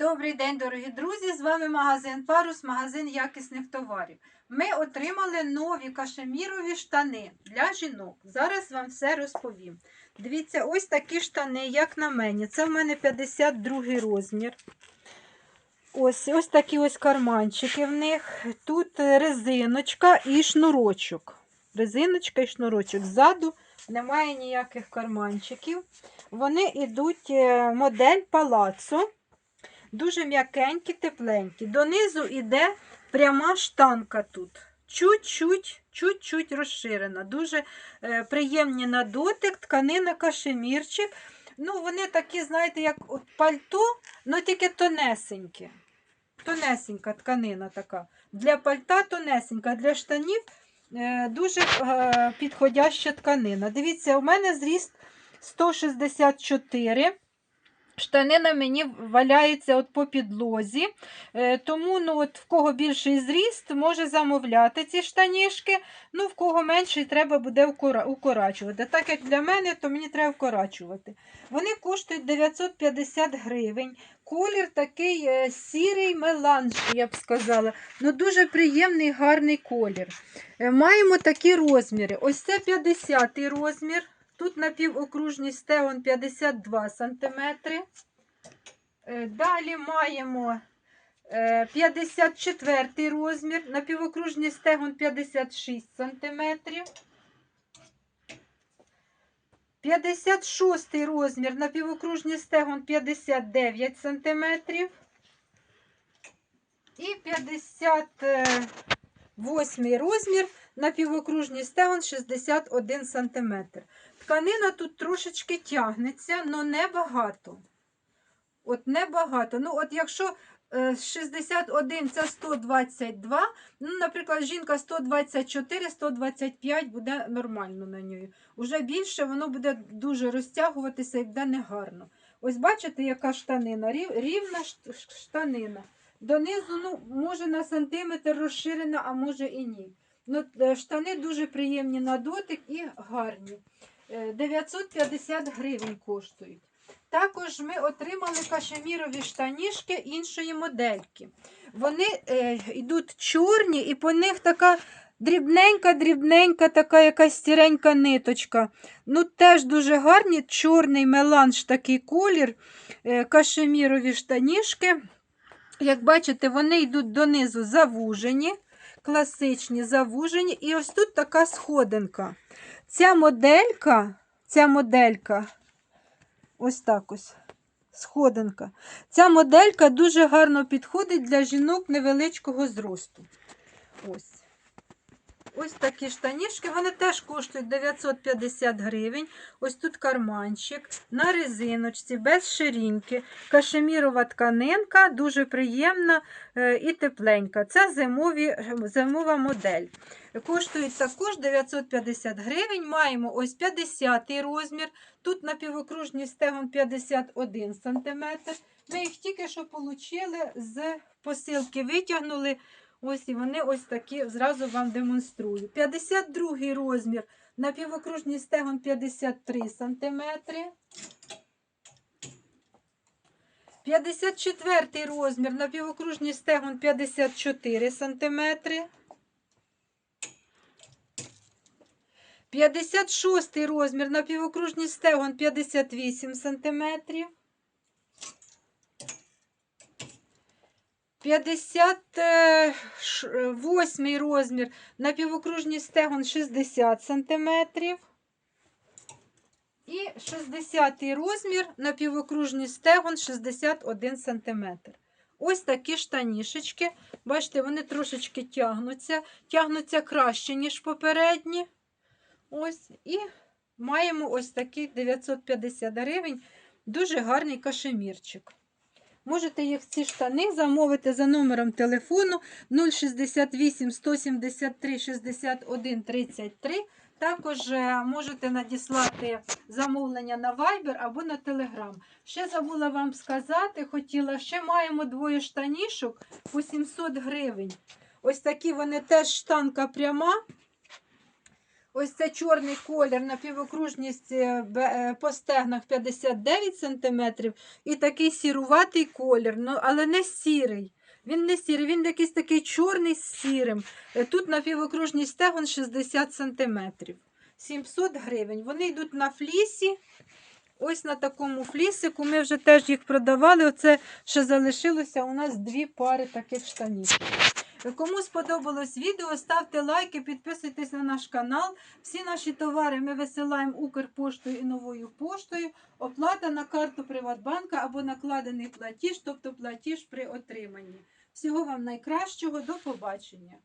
Добрий день, дорогі друзі! З вами магазин Парус, магазин якісних товарів. Ми отримали нові кашемірові штани для жінок. Зараз вам все розповім. Дивіться, ось такі штани, як на мені. Це в мене 52 розмір. Ось ось такі ось карманчики в них. Тут резиночка і шнурочок. Резиночка і шнурочок. Ззаду немає ніяких карманчиків. Вони йдуть е, модель палацо. Дуже м'якенькі, тепленькі. Донизу йде пряма штанка тут. Чуть-чуть, чуть-чуть розширена. Дуже е, приємні на дотик, тканина кашемірчик. Ну, вони такі, знаєте, як от пальто, але тільки тонесенькі. Тонесенька тканина така. Для пальта тонесенька, для штанів е, дуже е, підходяща тканина. Дивіться, у мене зріст 164. Штани на мені валяються от по підлозі, Е, тому ну, от в кого більший зріст, може замовляти ці штанішки. Ну, в кого менший, треба буде укорачувати. Так як для мене, то мені треба вкорачувати. Вони коштують 950 гривень. Колір такий е, сірий меланж, я б сказала. Ну, дуже приємний, гарний колір. Е, маємо такі розміри. Ось це 50-й розмір. Тут напівокружний стегон 52 см. Далі маємо е, 54 розмір, напівокружний стегон 56 см. 56 розмір, напівокружний стегон 59 см. І 58 розмір, напівокружний стегон 61 см. Тканина тут трошечки тягнеться, але небагато. От небагато. Ну, от якщо е, 61 це 122, ну, наприклад, жінка 124-125 буде нормально на неї. Уже більше воно буде дуже розтягуватися і буде негарно. Ось бачите, яка штанина, Рів- рівна штанина. Донизу, ну, може на сантиметр розширена, а може і ні. Ну, е, штани дуже приємні на дотик і гарні. Е, 950 гривень коштують. Також ми отримали кашемірові штанішки іншої модельки. Вони е, йдуть чорні, і по них така дрібненька-дрібненька, така якась стіренька ниточка. Ну, теж дуже гарні, чорний меланж такий колір, е, кашемірові штанішки. Як бачите, вони йдуть донизу завужені, класичні завужені. І ось тут така сходинка. Ця моделька, ця моделька, ось так ось, сходинка. Ця моделька дуже гарно підходить для жінок невеличкого зросту. Ось. Ось такі штанішки, вони теж коштують 950 гривень. Ось тут карманчик на резиночці, без ширинки. Кашемірова тканинка, дуже приємна е, і тепленька. Це зимові, зимова модель. Коштують також 950 гривень. Маємо ось 50 розмір. Тут напівокружний стегон 51 см. Ми їх тільки що отримали з посилки, витягнули. Ось і вони ось такі, зразу вам демонструю. 52 розмір, напівокружний стегон 53 см. 54 розмір, напівокружний стегон 54 см. 56 розмір, напівокружний стегон 58 см. 58 розмір, напівокружний стегон 60 см. І 60 розмір, напівокружний стегон 61 см. Ось такі штанішечки. Бачите, вони трошечки тягнуться, тягнуться краще, ніж попередні. Ось, і маємо ось такий 950 гривень. Дуже гарний кашемірчик. Можете їх ці штани замовити за номером телефону 068 173 61 33. Також е, можете надіслати замовлення на Viber або на Telegram. Ще забула вам сказати, хотіла, ще маємо двоє штанішок по 700 гривень. Ось такі вони теж штанка пряма. Ось це чорний колір на півокружність е, е, по стегнах 59 см. І такий сіруватий колір, ну, але не сірий. Він не сірий, він якийсь такий чорний з сірим. Е, Тут на півокружність стегон 60 см. 700 гривень. Вони йдуть на флісі. Ось на такому флісику. Ми вже теж їх продавали. Оце ще залишилося у нас дві пари таких штанів. Кому сподобалось відео, ставте лайки, підписуйтесь на наш канал. Всі наші товари ми висилаємо Укрпоштою і новою поштою. Оплата на карту Приватбанка або накладений платіж, тобто платіж при отриманні. Всього вам найкращого, до побачення!